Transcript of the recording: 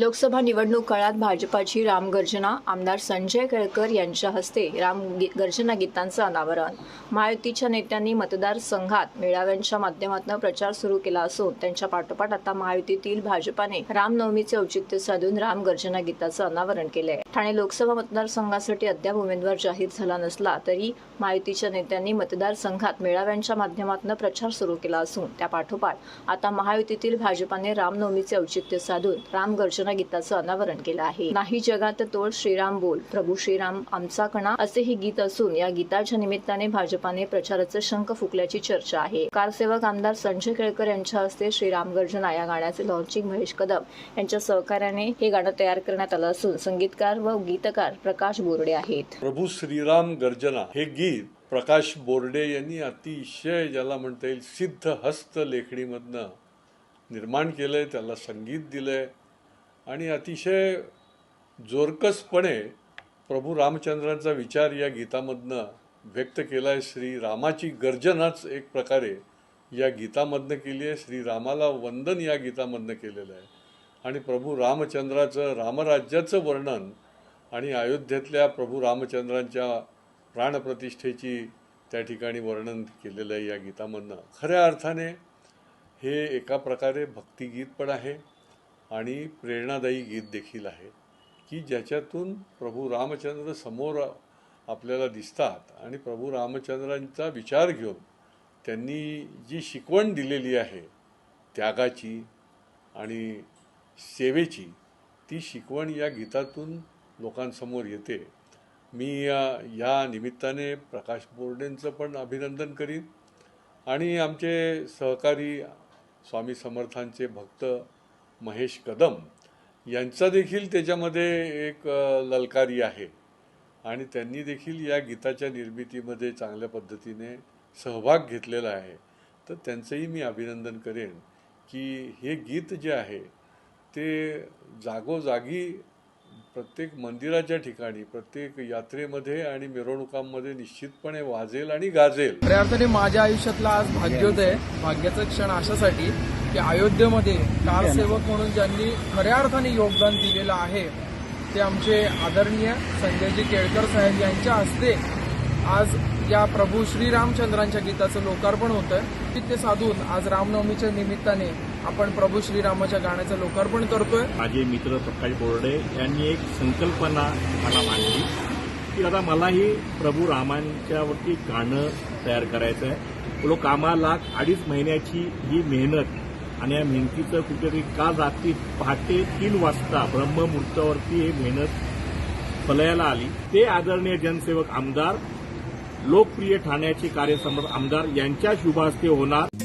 लोकसभा निवडणूक काळात भाजपाची रामगर्जना आमदार संजय केळकर यांच्या हस्ते राम गर्जना गीतांचं अनावरण. महायुतीच्या नेत्यांनी मतदारसंघात मेळाव्यांच्या माध्यमातून प्रचार सुरू केला असून त्यांच्या पाठोपाठ आता महायुतीतील भाजपाने रामनवमीचे औचित्य साधून राम गर्जना गीताचं अनावरण केलंय. ठाणे लोकसभा मतदारसंघासाठी अद्याप उमेदवार जाहीर झाला नसला तरी महायुतीच्या नेत्यांनी मतदारसंघात मेळाव्यांच्या माध्यमातून प्रचार सुरू केला असून त्या पाठोपाठ आता महायुतीतील भाजपाने रामनवमीचे औचित्य साधून राम गर्जना गीताचं अनावरण केलं आहे. नाही जगात तोड श्रीराम बोल प्रभू श्रीराम आमचा कणा असे हे गीत असून या गीताच्या निमित्ताने भाजपाने प्रचाराचं शंख फुकल्याची चर्चा आहे. कारसेवक आमदार संजय केळकर यांच्या हस्ते श्रीराम गर्जना या गाण्याचे लॉन्चिंग महेश कदम यांच्या सहकार्याने हे गाणं तयार करण्यात आलं असून संगीतकार व गीतकार प्रकाश बोर्डे आहेत. प्रभू श्रीराम गर्जना हे गीत प्रकाश बोर्डे यांनी अतिशय ज्याला म्हणता येईल सिद्ध हस्त लेखणीमधनं निर्माण केलंय त्याला संगीत दिलंय. आणि अतिशय जोरकसपणे प्रभू रामचंद्रांचा विचार या गीतामधनं व्यक्त केला आहे श्रीरामाची गर्जनाच एक प्रकारे या गीतामधनं केली आहे. श्रीरामाला वंदन या गीतामधनं केलेलं आहे. आणि प्रभू रामचंद्राचं रामराज्याचं वर्णन आणि अयोध्येतल्या प्रभू रामचंद्रांच्या प्राणप्रतिष्ठेची त्या ठिकाणी वर्णन केलेलं आहे या गीतामधनं. खऱ्या अर्थाने हे एका प्रकारे भक्तिगीत पण आहे. आणि प्रेरणादायी गीत देखील आहे की ज्याच्यातून प्रभू रामचंद्र समोर आपल्याला दिसतात आणि प्रभू रामचंद्रांचा विचार घेऊन त्यांनी जी शिकवण दिलेली आहे त्यागाची आणि सेवेची ती शिकवण या गीतातून लोकांसमोर येते. मी या या निमित्ताने प्रकाश बोर्डेंचं पण अभिनंदन करीन आणि आमचे सहकारी स्वामी समर्थांचे भक्त महेश कदम यांचा देखील त्याच्यामध्ये एक ललकारी आहे. आणि त्यांनी देखील या गीताच्या निर्मितीमध्ये चांगल्या पद्धतीने सहभाग घेतलेला आहे. तर त्यांचंही मी अभिनंदन करेन की हे गीत जे आहे ते जागोजागी प्रत्येक मंदिराच्या ठिकाणी प्रत्येक यात्रेमध्ये आणि मिरवणुकांमध्ये निश्चितपणे वाजेल आणि गाजेल. खऱ्या अर्थाने माझ्या आयुष्यातला आज भाग्योदय भाग्याचा क्षण अशासाठी की अयोध्येमध्ये कारसेवक म्हणून ज्यांनी खऱ्या अर्थाने योगदान दिलेलं आहे ते आमचे आदरणीय संजयजी केळकर साहेब यांच्या हस्ते आज या प्रभू श्रीरामचंद्रांच्या गीताचं लोकार्पण होतं ते साधून आज रामनवमीच्या निमित्ताने आपण प्रभू श्रीरामाच्या गाण्याचं लोकार्पण करतोय. माझे मित्र प्रकाश बोर्डे यांनी एक संकल्पना मला मांडली की आता मलाही प्रभू रामांच्यावरती गाणं तयार करायचं आहे लोक कामाला अडीच महिन्याची ही मेहनत आणि या मेहनतीचं कुठेतरी काल रात्री पहाटे तीन वाजता ब्रह्ममुहूर्तावरती हे मेहनत फलयाला आली. ते आदरणीय जनसेवक आमदार लोकप्रिय ठाण्याचे कार्यसमर्थ आमदार यांच्या शुभास्ते होणार.